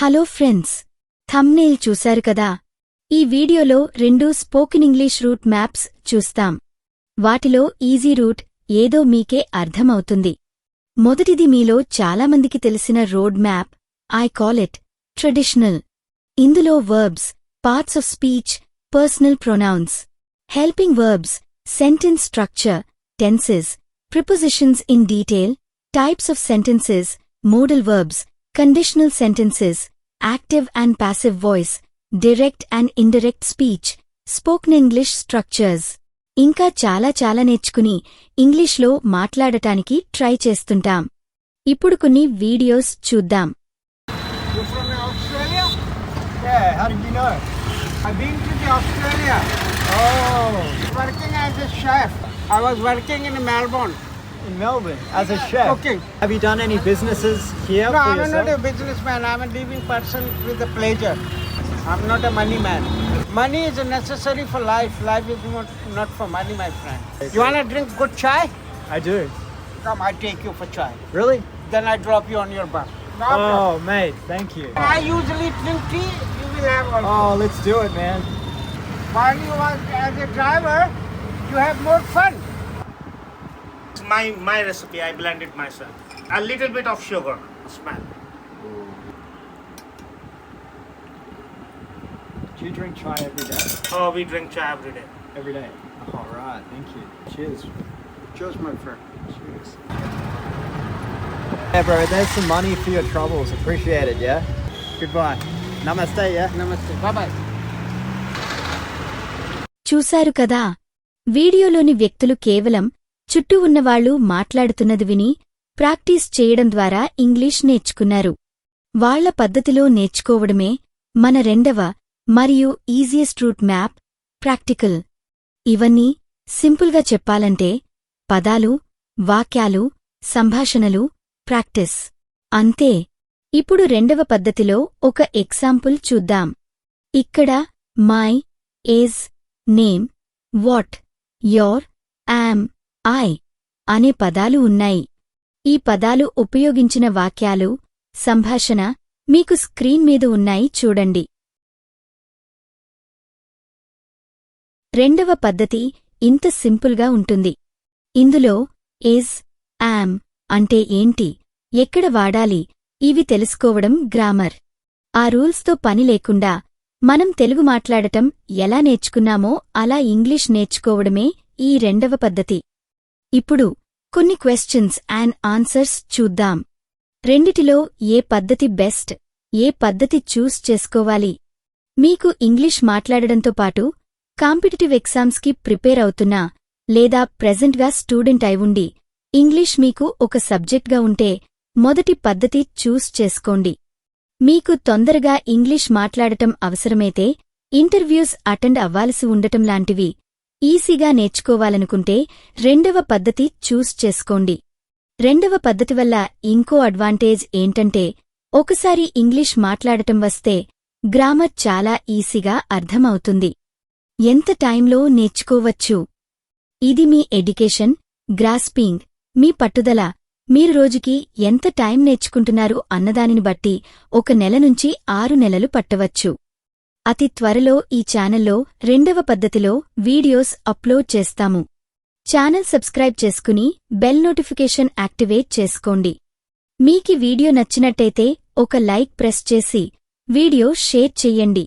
Hello friends thumbnail చూశారు కదా? ఈ వీడియోలో రెండు స్పోకెన్ ఇంగ్లీష్ రూట్ మ్యాప్స్ చూస్తాం. వాటిలో ఈజీ రూట్ ఏదో మీకే అర్థమవుతుంది. మొదటిది మీలో చాలామందికి తెలిసిన road map I call it traditional. ఇందులో verbs parts of speech personal pronouns helping verbs sentence structure tenses prepositions in detail types of sentences modal verbs conditional sentences active and passive voice direct and indirect speech spoken English structures ఇంకా చాలా చాలా నేర్చుకుని ఇంగ్లీష్లో మాట్లాడటానికి try చేస్తుంటాం. ఇప్పుడు కొన్ని videos చూద్దాం. I was working in Melbourne. In Melbourne as a chef. Cooking. Have you done any businesses here No, for I'm yourself? not a businessman. I'm a living person with a pleasure. I'm not a money man. Money is necessary for life. Life is not, not for money, my friend. You wanna drink good chai? I do. Come, I take you for chai. Really? Then I drop you on your bus. No oh, problem. Oh, mate, thank you. I usually drink tea. You will have also. Oh, let's do it, man. While you are as a driver, you have more fun It's my my recipe. I blended myself. A little bit of sugar smell. Do you drink chai every day? Oh, we drink chai every day. Every day. All right, thank you. Cheers. Cheers, my friend. Cheers. Yeah, bro, there's some money for your troubles. Appreciate it, yeah? Goodbye. Namaste, yeah? Namaste. Bye bye. చూశారు కదా వీడియోలోని వ్యక్తులు కేవలం చుట్టూ ఉన్నవాళ్ళు మాట్లాడుతున్నది విని practice చేయడం ద్వారా ఇంగ్లీష్ నేర్చుకున్నారు. వాళ్ళ పద్ధతిలో నేర్చుకోవడమే మన రెండవ మరియు ఈజియెస్ట్ రూట్ మ్యాప్ ప్రాక్టికల్ ఇవన్నీ సింపుల్గా చెప్పాలంటే పదాలు వాక్యాలు సంభాషణలు ప్రాక్టీస్. అంతే. ఇప్పుడు రెండవ పద్ధతిలో ఒక ఎగ్జాంపుల్ చూద్దాం. ఇక్కడ my age name what your am I అనే పదాలు ఉన్నాయి. ఈ పదాలు ఉపయోగించిన వాక్యాలు సంభాషణ మీకు స్క్రీన్ మీద ఉన్నాయి చూడండి. రెండవ పద్ధతి ఇంత సింపుల్గా ఉంటుంది. ఇందులో ఏజ్ యామ్ అంటే ఏంటి ఎక్కడ వాడాలి ఇవి తెలుసుకోవడం గ్రామర్ ఆ రూల్స్తో పని లేకుండా మనం తెలుగు మాట్లాడటం ఎలా నేర్చుకున్నామో అలా ఇంగ్లీష్ నేర్చుకోవడమే ఈ రెండవ పద్ధతి. ఇప్పుడు కొన్ని క్వశ్చన్స్ అండ్ ఆన్సర్స్ చూద్దాం. రెండిటిలో ఏ పద్ధతి బెస్ట్ ఏ పద్ధతి చూస్ చేసుకోవాలి? మీకు ఇంగ్లీష్ మాట్లాడడంతో పాటు కాంపిటిటివ్ ఎగ్జామ్స్కి ప్రిపేర్ అవుతున్నా లేదా ప్రెజెంట్గా స్టూడెంట్ అయివుండి ఇంగ్లీష్ మీకు ఒక సబ్జెక్ట్గా ఉంటే మొదటి పద్ధతి చూస్ చేసుకోండి. మీకు తొందరగా ఇంగ్లీష్ మాట్లాడటం అవసరమైతే ఇంటర్వ్యూస్ అటెండ్ అవ్వాల్సి ఉండటం లాంటివి ఈసీగా నేర్చుకోవాలనుకుంటే రెండవ పద్ధతి చూస్ చేసుకోండి. రెండవ పద్ధతి వల్ల ఇంకో అడ్వాంటేజ్ ఏంటంటే ఒకసారి ఇంగ్లీష్ మాట్లాడటం వస్తే గ్రామర్ చాలా ఈసీగా అర్థమవుతుంది. ఎంత టైంలో నేర్చుకోవచ్చు? ఇది మీ ఎడ్యుకేషన్ గ్రాస్పింగ్ మీ పట్టుదల. మీరు రోజుకి ఎంత టైం నేర్చుకుంటున్నారు అన్నదానిని బట్టి ఒక నెల నుంచి ఆరు నెలలు పట్టవచ్చు. అతి త్వరలో ఈ ఛానల్లో రెండవ పద్ధతిలో వీడియోస్ అప్లోడ్ చేస్తాము. ఛానల్ సబ్స్క్రైబ్ చేసుకుని బెల్ నోటిఫికేషన్ యాక్టివేట్ చేసుకోండి. మీకి వీడియో నచ్చినట్టయితే ఒక లైక్ ప్రెస్ చేసి వీడియో షేర్ చెయ్యండి